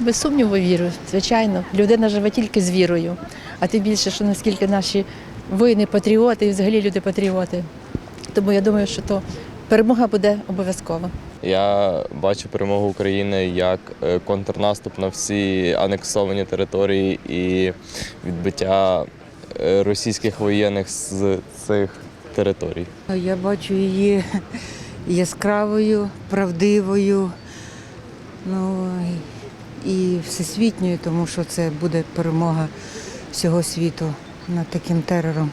Без сумніву вірю, звичайно. Людина живе тільки з вірою. А тим більше, що наскільки наші воїни патріоти і взагалі люди патріоти. Тому я думаю, що то перемога буде обов'язково. Я бачу перемогу України як е, контрнаступ на всі анексовані території і відбиття е, російських воєнних з цих територій. Я бачу її яскравою, правдивою, ну і всесвітньою, тому що це буде перемога всього світу над таким терором.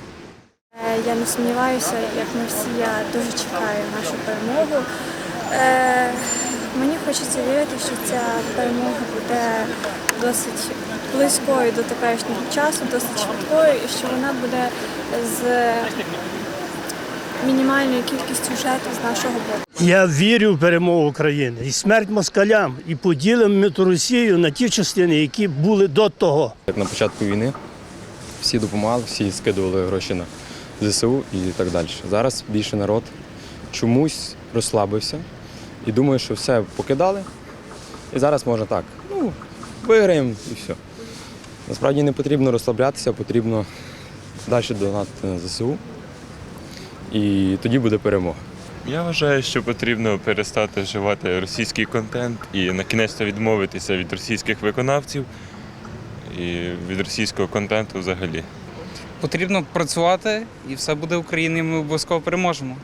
Е, Я не сумніваюся, як ми всі, я дуже чекаю нашу перемогу. Е, мені хочеться вірити, що ця перемога буде досить близькою до теперішнього часу, досить швидкою, і що вона буде з мінімальною кількістю жертв з нашого боку. Я вірю в перемогу України і смерть москалям, і поділимо ми ту Росію на ті частини, які були до того. Як на початку війни всі допомагали, всі скидували гроші на ЗСУ і так далі. Зараз більше народ чомусь розслабився і думає, що все покидали. І зараз можна так. Ну, виграємо і все. Насправді не потрібно розслаблятися, потрібно далі донатити на ЗСУ. І тоді буде перемога. Я вважаю, що потрібно перестати вживати російський контент і на кінець відмовитися від російських виконавців і від російського контенту взагалі. Потрібно працювати і все буде в Україні. ми обов'язково переможемо.